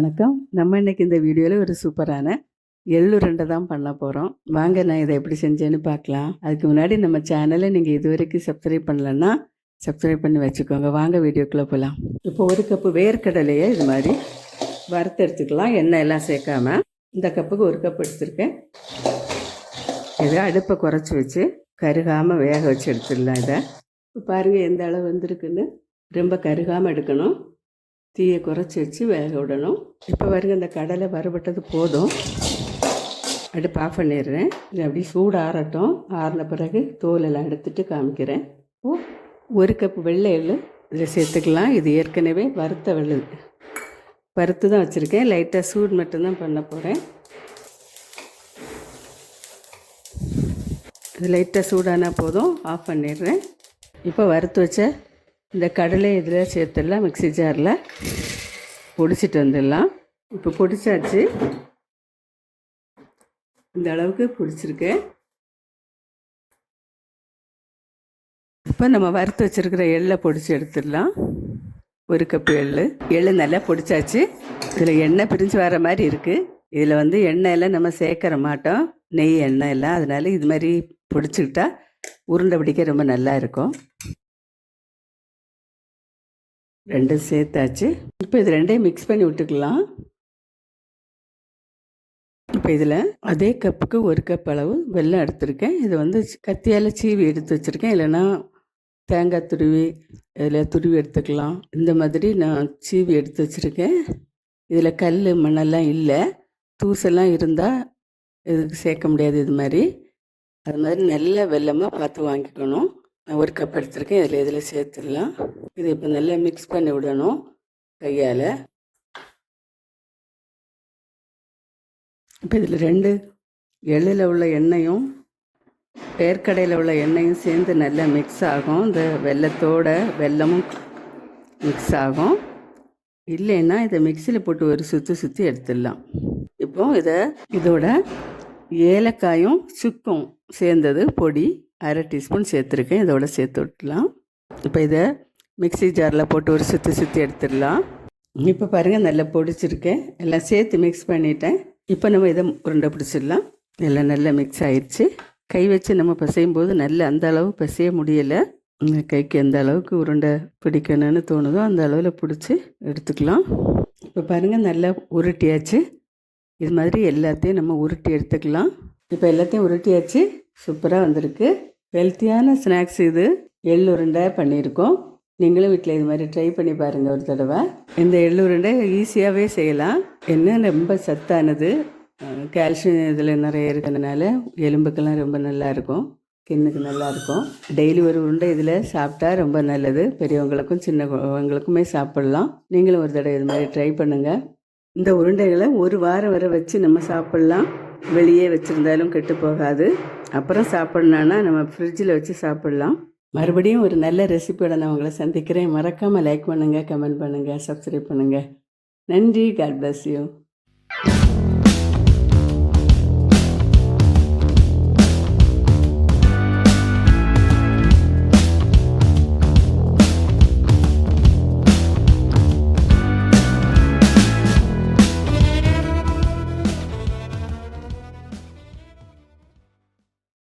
வணக்கம். நம்ம இன்னைக்கு இந்த வீடியோவில் ஒரு சூப்பரான எள்ளுருண்டை தான் பண்ண போகிறோம் வாங்க நான் இதை எப்படி செஞ்சேன்னு பார்க்கலாம். அதுக்கு முன்னாடி நம்ம சேனலை நீங்கள் இது வரைக்கும் சப்ஸ்கிரைப் பண்ணலன்னா சப்ஸ்கிரைப் பண்ணி வச்சுக்கோங்க. வாங்க வீடியோக்குள்ளே போகலாம் இப்போ ஒரு கப்பு வேர்க்கடலையை இது மாதிரி வறுத்து எடுத்துக்கலாம் எண்ணெய் எல்லாம் சேர்க்காம. இந்த கப்புக்கு ஒரு கப் எடுத்துருக்கேன். இதை அடுப்பை குறைச்சி வச்சு கருகாமல் வேக வச்சு எடுத்துடலாம் இதை. இப்போ பாருங்கள் எந்த அளவு வந்திருக்குன்னு. ரொம்ப கருகாமல் எடுக்கணும். தீயை குறைச்சி வச்சு வேக விடணும். இப்போ பாருங்க இந்த கடலை வறுபட்டது போதும். அடுப்பு ஆஃப் பண்ணிடுறேன். இது அப்படியே சூடு ஆறட்டும். ஆறின பிறகு தோல் எல்லாம் எடுத்துட்டு காமிக்கிறேன். ஓ ஒரு கப் வெள்ளை எள்ளு. இதில் சேர்த்துக்கலாம். இது ஏற்கனவே வறுத்த வெள்ளு. வறுத்து தான் வச்சுருக்கேன். லைட்டாக சூடு மட்டும்தான் பண்ண போகிறேன் இது லைட்டாக சூடானா போதும். ஆஃப் பண்ணிடுறேன். இப்போ வறுத்து வச்ச இந்த கடலை இதில் சேர்த்துடலாம் மிக்ஸி ஜாரில். பொடிச்சிட்டு வந்துடலாம். இப்போ பொடிச்சாச்சு. இந்த அளவுக்கு பிடிச்சிருக்கேன். இப்போ நம்ம வறுத்து வச்சுருக்கிற எள்ளை பொடிச்சு எடுத்துடலாம். ஒரு கப்பு எள்ளு எள்ளு நல்லா பொடிச்சாச்சு. இதில் எண்ணெய் பிரிஞ்சு வர மாதிரி இருக்குது இதில் வந்து எண்ணெய் எல்லாம் நம்ம சேர்க்கற மாட்டோம். நெய் எண்ணெய் எல்லாம். அதனால இது மாதிரி பிடிச்சிக்கிட்டா உருண்டை பிடிக்க ரொம்ப நல்லா இருக்கும். ரெண்டும் சேர்த்தாச்சு. இப்போ இது ரெண்டையும் மிக்ஸ் பண்ணி விட்டுக்கலாம். இப்போ இதில் அதே கப்புக்கு ஒரு கப் அளவு வெல்லம் எடுத்திருக்கேன். இது வந்து கத்தியால் சீவி எடுத்து வச்சுருக்கேன். இல்லைன்னா தேங்காய் துருவி இதில் துருவி எடுத்துக்கலாம். இந்த மாதிரி நான் சீவி எடுத்து வச்சுருக்கேன். இதில் கல் மண்ணெல்லாம் இல்லை. தூசெல்லாம் இருந்தால் இதுக்கு சேர்க்க முடியாது இது மாதிரி. அது மாதிரி நல்ல வெல்லமாக பார்த்து வாங்கிக்கணும். நான் ஒரு கப் எடுத்துருக்கேன். இதில் இதில் சேர்த்துடலாம். இது இப்போ நல்லா மிக்ஸ் பண்ணி விடணும் கையால். இப்போ இதில் ரெண்டு எள்ளில் உள்ள எண்ணெயும் பேர்க்கடையில் உள்ள எண்ணெயும் சேர்ந்து நல்லா மிக்ஸ் ஆகும். இந்த வெள்ளத்தோட வெல்லமும் மிக்ஸ் ஆகும். இல்லைன்னா இதை மிக்சியில் போட்டு ஒரு சுற்றி சுற்றி எடுத்துடலாம். இப்போ இதை இதோட ஏலக்காயும் சுக்கும் சேர்ந்தது பொடி. அரை டீஸ்பூன் சேர்த்துருக்கேன். இதோட சேர்த்து விட்டுலாம் இப்போ இதை மிக்ஸி ஜாரில் போட்டு ஒரு சுற்றி சுற்றி எடுத்துடலாம். இப்போ பாருங்கள் நல்லா பொடிச்சிருக்கேன் எல்லாம் சேர்த்து மிக்ஸ் பண்ணிட்டேன். இப்போ நம்ம இதை உருண்டை பிடிச்சிடலாம். எல்லாம் நல்லா மிக்ஸ் ஆயிடுச்சு கை வச்சு நம்ம பிசையும் போது நல்ல அந்த அளவு பிசைய முடியலை. இந்த கைக்கு எந்த அளவுக்கு உருண்டை பிடிக்கணும்னு தோணுதோ அந்த அளவில் பிடிச்சி எடுத்துக்கலாம். இப்போ பாருங்கள் நல்லா உருட்டியாச்சு. இது மாதிரி எல்லாத்தையும் நம்ம உருட்டி எடுத்துக்கலாம். இப்போ எல்லாத்தையும் உருட்டியாச்சு. சூப்பராக வந்திருக்கு. ஹெல்த்தியான ஸ்நாக்ஸ் இது எள் உருண்டை பண்ணியிருக்கோம். நீங்களும் வீட்டில் இது மாதிரி ட்ரை பண்ணி பாருங்கள் ஒரு தடவை. இந்த எள் உருண்டை ஈஸியாகவே செய்யலாம். என்ன ரொம்ப சத்தானது. கால்சியம் இதில் நிறைய இருக்கிறதுனால எலும்புக்கெல்லாம் ரொம்ப நல்லா இருக்கும். ஸ்கின்னுக்கு நல்லா இருக்கும். டெய்லி ஒரு உருண்டை இதில் சாப்பிட்டா ரொம்ப நல்லது. பெரியவங்களுக்கும் சின்னவங்களுக்குமே சாப்பிட்லாம். நீங்களும் ஒரு தடவை இது மாதிரி ட்ரை பண்ணுங்கள் இந்த உருண்டைகளை ஒரு வாரம் வரை வச்சு நம்ம சாப்பிட்லாம். வெளியே வச்சுருந்தாலும் கெட்டு போகாது. அப்புறம் சாப்பிட்ணுன்னா நம்ம ஃப்ரிட்ஜில் வச்சு சாப்பிட்லாம். மறுபடியும் ஒரு நல்ல ரெசிபியோட நான் உங்களை சந்திக்கிறேன். மறக்காமல் லைக் பண்ணுங்கள் கமெண்ட் பண்ணுங்கள் சப்ஸ்கிரைப் பண்ணுங்கள் நன்றி. God bless you